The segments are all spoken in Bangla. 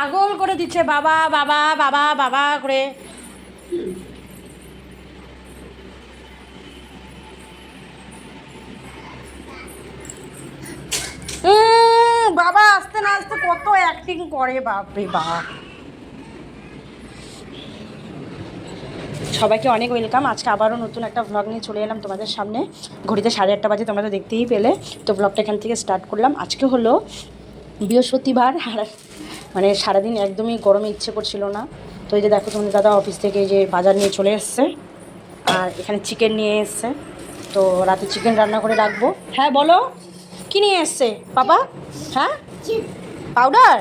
পাগল করে দিচ্ছে, বাবা বাবা বাবা বাবা করে। বাবা, আস্তে না আস্তে কত অ্যাক্টিং করে, বাপরে বাপ। সবাইকে অনেক ওয়েলকাম আজকে আবারও নতুন একটা ভ্লগ নিয়ে চলে এলাম তোমাদের সামনে। ঘড়িতে সাড়ে আটটা বাজে, তোমরা তো দেখতেই পেলে। তো ব্লগটা এখান থেকে স্টার্ট করলাম। আজকে হলো বৃহস্পতিবার, আর মানে সারাদিন একদমই গরমে ইচ্ছে করছিল না। তো এই যে দেখো তোমাদের দাদা অফিস থেকে যে বাজার নিয়ে চলে এসছে। আর এখানে চিকেন নিয়ে এসছে। তো রাতে চিকেন রান্না করে রাখব। হ্যাঁ বলো। কি নিয়ে এসছে? বাবা হ্যাঁ? পাউডার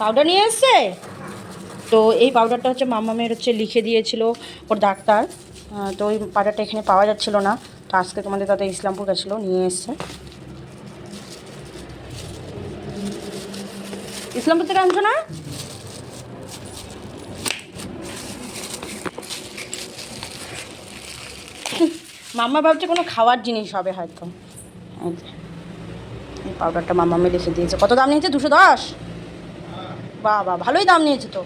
পাউডার নিয়ে এসছে? তো এই পাউডারটা হচ্ছে মামামের হচ্ছে লিখে দিয়েছিল ওর ডাক্তার। তো ওই পাউডারটা এখানে পাওয়া যাচ্ছিল না। তো আজকে তোমাদের দাদা ইসলামপুর গেছিল, নিয়ে এসছে। ইসলামপুর থেকে আনছো না? মাম্মা ভাবছে কোনো খাওয়ার জিনিস হবে হয়তো। এই পাউডারটা মাম্মামে লিখে দিয়েছে। কত দাম নিয়েছে? দুশো দশ? বাবা, ভালোই দাম নিয়েছে তো।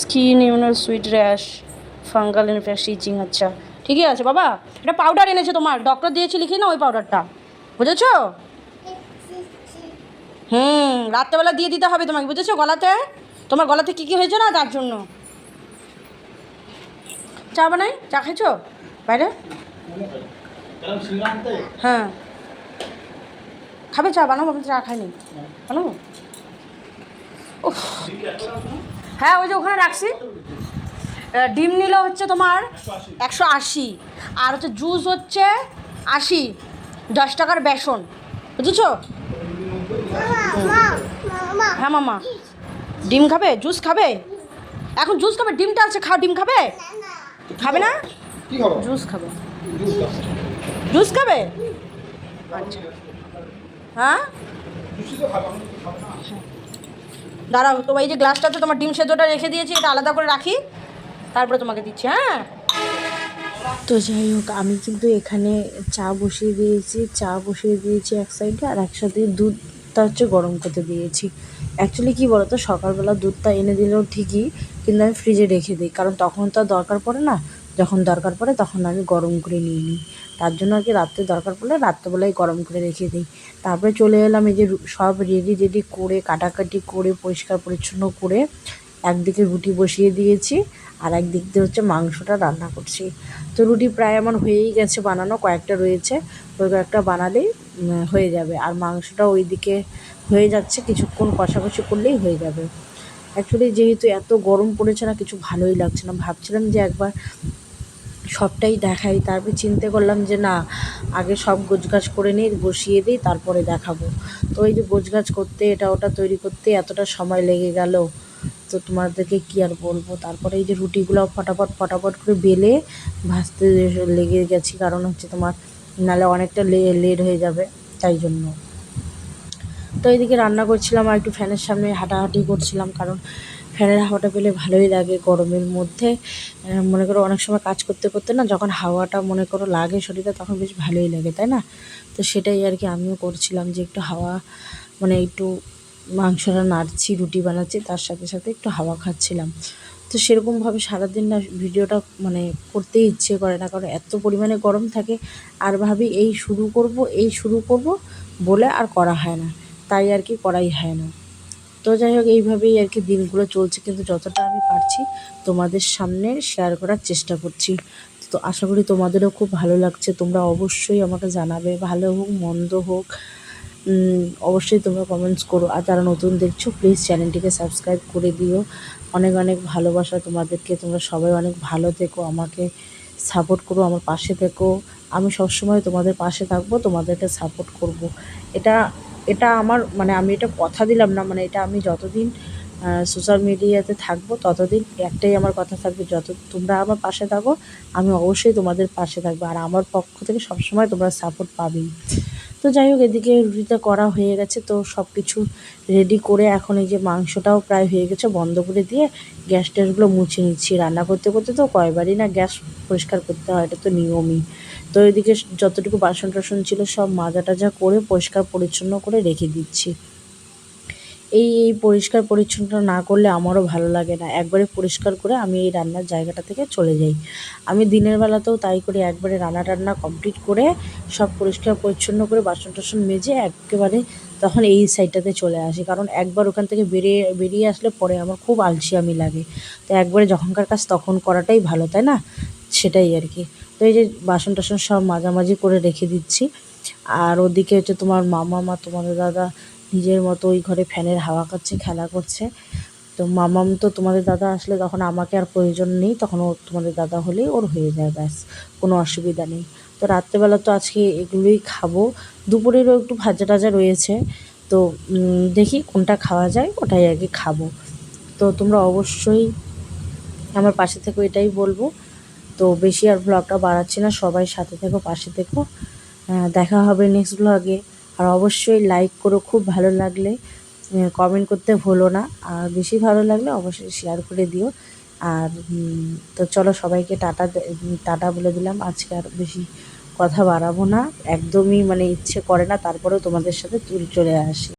Skin ইউনার sweat rash, fungal infection itching আচ্ছা। ঠিকই আছে বাবা। এটা পাউডার এনেছে তোমার। ডক্টর দিয়েছে, লিখি না ওই পাউডারটা বুঝেছ? হুম, রাত্রেবেলা দিয়ে দিতে হবে তোমাকে, বুঝেছ গলাতে? তোমার গলাতে কী কী হয়েছে না তার জন্য? চা বানাই? চা খেয়েছো? বাইরে? হ্যাঁ। খাবে চা? বানাবো, আমি চা খাইনি। বানাবো? উফ। হ্যাঁ ওই যে ওখানে রাখছি। ডিম নিল হচ্ছে তোমার একশো আশি। আর হচ্ছে জুস হচ্ছে আশি। দশ টাকার বেসন। বুঝেছ? হ্যাঁ মামা। ডিম খাবে? জুস খাবে? এখন জুস খাবে? ডিমটা আছে খাও ডিম খাবে? খাবে না? জুস খাবে। জুস খাবে। আচ্ছা। হ্যাঁ? দাঁড়াও তো এই যে গ্লাসটাতে তোমার ডিম সেদ্ধটা রেখে দিয়েছি এটা আলাদা করে রাখি। তারপরে তোমাকে দিচ্ছি হ্যাঁ? তো যাই হোক আমি কিন্তু এখানে চা বসিয়ে দিয়েছি। চা বসিয়ে দিয়েছি এক সাইডে আর একসাথে দুধটা হচ্ছে গরম করতে দিয়েছি। অ্যাকচুয়ালি কী বলতো? সকালবেলা দুধটা এনে দিলেও ঠিকই, কিন্তু আমি ফ্রিজে রেখে দিই। কারণ তখন তো আর দরকার পড়ে না। যখন দরকার পড়ে তখন আমি গরম করে নিয়ে নিই। তার জন্য আর কি রাত্রে দরকার পড়লে রাত্রেবেলায় গরম করে রেখে দিই। তারপরে চলে এলাম এই যে সব রেডি রেডি করে, কাটাকাটি করে, পরিষ্কার পরিচ্ছন্ন করে একদিকে রুটি বসিয়ে দিয়েছি আর একদিক দিয়ে হচ্ছে মাংসটা রান্না করছি। তো রুটি প্রায় আমার হয়েই গেছে, বানানো কয়েকটা রয়েছে। ওই কয়েকটা বানালেই হয়ে যাবে। আর মাংসটা ওইদিকে হয়ে যাচ্ছে, কিছুক্ষণ কষাকষি করলেই হয়ে যাবে। অ্যাকচুয়ালি যেহেতু এত গরম পড়েছে না, কিছু ভালোই লাগছে না। ভাবছিলাম যে একবার সবটাই দেখাই। তারপরে চিন্তা করলাম যে না, আগে সব গোছগাছ করে নিই, বসিয়ে দিই, তারপরে দেখাবো। তো ওই যে গোছগাছ করতে, এটা ওটা তৈরি করতে এতটা সময় লেগে গেল, তো তোমাদেরকে কী আর বলব? তারপরে এই যে রুটিগুলো ফটাফট ফটাফট করে বেলে ভাজতে লেগে গেছি। কারণ হচ্ছে তোমার নাহলে অনেকটা লে লেট হয়ে যাবে, তাই জন্য। তো এদিকে রান্না করছিলাম আর একটু ফ্যানের সামনে হাঁটাহাঁটি করছিলাম, কারণ ফ্যানের হাওয়াটা পেলে ভালোই লাগে গরমের মধ্যে। মনে করো অনেক সময় কাজ করতে করতে না যখন হাওয়াটা মনে করো লাগে শরীরে তখন বেশ ভালোই লাগে, তাই না? তো সেটাই আর কি আমিও করছিলাম যে একটু হাওয়া মানে একটু মাংসটা নাড়ছি, রুটি বানাচ্ছি, তার সাথে সাথে একটু হাওয়া খাচ্ছিলাম। তো সেরকমভাবে সারাদিন না ভিডিওটা মানে করতেই ইচ্ছে করে না, কারণ এত পরিমাণে গরম থাকে, আর ভাবি এই শুরু করব, এই শুরু করব বলে আর করা হয় না, তাই আর কি করাই হয় না। তো যাই হোক, এইভাবেই আর কি দিনগুলো চলছে, কিন্তু যতটা আমি পারছি তোমাদের সামনে শেয়ার করার চেষ্টা করছি। তো আশা করি তোমাদেরও খুব ভালো লাগছে, তোমরা অবশ্যই আমাকে জানাবে, ভালো হোক, মন্দ হোক। অবশ্যই তোমরা কমেন্টস করো। আর যারা নতুন দেখছ প্লিজ চ্যানেলটিকে সাবস্ক্রাইব করে দিও। অনেক অনেক ভালোবাসা তোমাদেরকে। তোমরা সবাই অনেক ভালো থেকো, আমাকে সাপোর্ট করো, আমার পাশে থেকো। আমি সবসময় তোমাদের পাশে থাকব, তোমাদেরকে সাপোর্ট করব। এটা এটা আমার মানে আমি এটা কথা দিলাম না মানে এটা আমি যতদিন সোশ্যাল মিডিয়াতে থাকব, ততদিন একটাই আমার কথা থাকবে, যত তোমরা আমার পাশে থাকো, আমি অবশ্যই তোমাদের পাশে থাকব। আর আমার পক্ষ থেকে সবসময় তোমরা সাপোর্ট পাবেই। তো যাই হোক, এদিকে রুটিটা করা হয়ে গেছে, তো সব কিছু রেডি করে এখন এই যে মাংসটাও প্রায় হয়ে গেছে বন্ধ করে দিয়ে গ্যাস ট্যাসগুলো মুছে নিচ্ছি। রান্না করতে করতে তো কয়বারই না গ্যাস পরিষ্কার করতে হয়, এটা তো নিয়মই। তো এদিকে যতটুকু বাসন টাসন ছিল সব মাজা টাজা করে পরিষ্কার পরিচ্ছন্ন করে রেখে দিচ্ছি। এই এই পরিষ্কার পরিচ্ছন্ন না করলে আমারও ভালো লাগে না। একবারে পরিষ্কার করে আমি এই রান্নার জায়গাটা থেকে চলে যাই। আমি দিনের বেলাতেও তাই করি, একবারে রান্না টান্না কমপ্লিট করে সব পরিষ্কার পরিচ্ছন্ন করে বাসন টাসন মেজে একেবারে তখন এই সাইডটাতে চলে আসি। কারণ একবার ওখান থেকে বেরিয়ে বেরিয়ে আসলে পরে আমার খুব আলসিয়ামি লাগে। তো একবারে যখনকার কাজ তখন করাটাই ভালো, তাই না? সেটাই আর কি। তো এই যে বাসন টাসন সব মাঝামাঝি করে রেখে দিচ্ছি। আর ওদিকে হচ্ছে তোমার মামা মা তোমাদের দাদা নিজের মতো ওই ঘরে ফ্যানের হাওয়া খাচ্ছে, খেলা করছে। তো মামাম তো তোমাদের দাদা আসলে তখন আমাকে আর প্রয়োজন নেই, তখন ওর তোমাদের দাদা হলেই ওর হয়ে যায়, ব্যাস, কোনো অসুবিধা নেই। তো রাত্রেবেলা তো আজকে এগুলোই খাব। দুপুরেরও একটু ভাজা টাজা রয়েছে, তো দেখি কোনটা খাওয়া যায়, ওটাই আগে খাব। তো তোমরা অবশ্যই আমার পাশে থেকো, এটাই বলব। তো বেশি আর ব্লগটা বাড়াচ্ছি না, সবাই সাথে থেকো, পাশে থেকো। দেখা হবে নেক্সট ব্লগে আর অবশ্যই লাইক করো, খুব ভালো লাগলে কমেন্ট করতে ভুলো না। আর বেশি ভালো লাগলে অবশ্যই শেয়ার করে দিও। আর তো চলো সবাইকে টাটা টাটা বলে দিলাম। আজকে আর বেশি কথা বাড়াবো না। একদমই মানে ইচ্ছে করে না, তারপরেও তোমাদের সাথে তুল চলে আসি।